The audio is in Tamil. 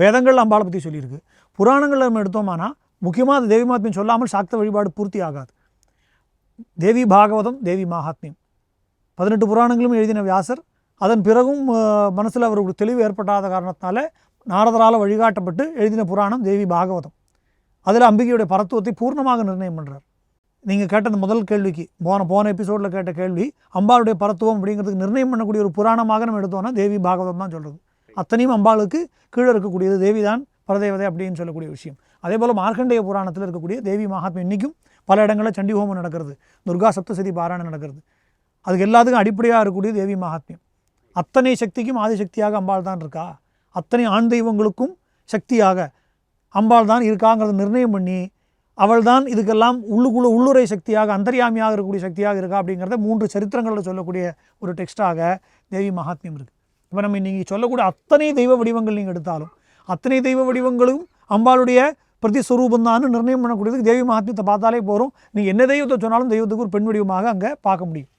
வேதங்கள் அம்பாளை பற்றி சொல்லியிருக்கு. புராணங்கள் நம்ம எடுத்தோம்னா முக்கியமாக அது தேவி மகாத்மியம் சொல்லாமல் சாக்த வழிபாடு பூர்த்தி ஆகாது. தேவி பாகவதம் தேவி மகாத்மியம். பதினெட்டு புராணங்களும் எழுதின வியாசர் அதன் பிறகும் மனசில் அவருக்கு தெளிவு ஏற்படாத காரணத்தினால நாரதரால் வழிகாட்டப்பட்டு எழுதின புராணம் தேவி பாகவதம். அதில் அம்பிகையுடைய பரத்துவத்தை பூர்ணமாக நிர்ணயம் பண்ணுறார் நீங்கள் கேட்ட அந்த முதல் கேள்விக்கு போன போன எபிசோடில் கேட்ட கேள்வி அம்பாளுடைய பரத்துவம் அப்படிங்கிறதுக்கு நிர்ணயம் பண்ணக்கூடிய ஒரு புராணமாக நம்ம எடுத்தோம்னா தேவி பாகவதம் தான் சொல்கிறது அத்தனையும் அம்பாளுக்கு கீழே இருக்கக்கூடியது தேவிதான் பரதேவதை அப்படின்னு சொல்லக்கூடிய விஷயம். அதே போல் மார்க்கண்டேய புராணத்தில் இருக்கக்கூடிய தேவி மகாத்மா இன்றைக்கும் பல இடங்களில் சண்டி ஹோமம் நடக்கிறது துர்கா சப்தசதி பாராயணம் நடக்கிறது. அதுக்கு எல்லாத்துக்கும் அடிப்படையாக இருக்கக்கூடிய தேவி மகாத்மியம். அத்தனை சக்திக்கும் ஆதிசக்தியாக அம்பாள் தான் இருக்கா? அத்தனை ஆண் தெய்வங்களுக்கும் சக்தியாக அம்பாள் தான் இருக்காங்கிறத நிர்ணயம் பண்ணி அவள் தான் இதுக்கெல்லாம் உள்ளுக்குள்ள உள்ளுரை சக்தியாக அந்தரியாமியாக இருக்கக்கூடிய சக்தியாக இருக்கா அப்படிங்கிறத மூன்று சரித்திரங்களில் சொல்லக்கூடிய ஒரு டெக்ஸ்டாக தேவி மகாத்மியம் இருக்குது இப்போ நம்ம நீங்கள் சொல்லக்கூடிய அத்தனை தெய்வ வடிவங்கள் நீங்கள் எடுத்தாலும் அத்தனை தெய்வ வடிவங்களும் அம்பாளுடைய பிரதிஸ்வரூபந்தான்னு நிர்ணயம் பண்ணக்கூடியதுக்கு தேவி மகாத்மியத்தை பார்த்தாலே போகிறோம் நீங்கள் என்ன தெய்வத்தை சொன்னாலும் தெய்வத்துக்கு ஒரு பெண் வடிவமாக அங்கே பார்க்க முடியும்.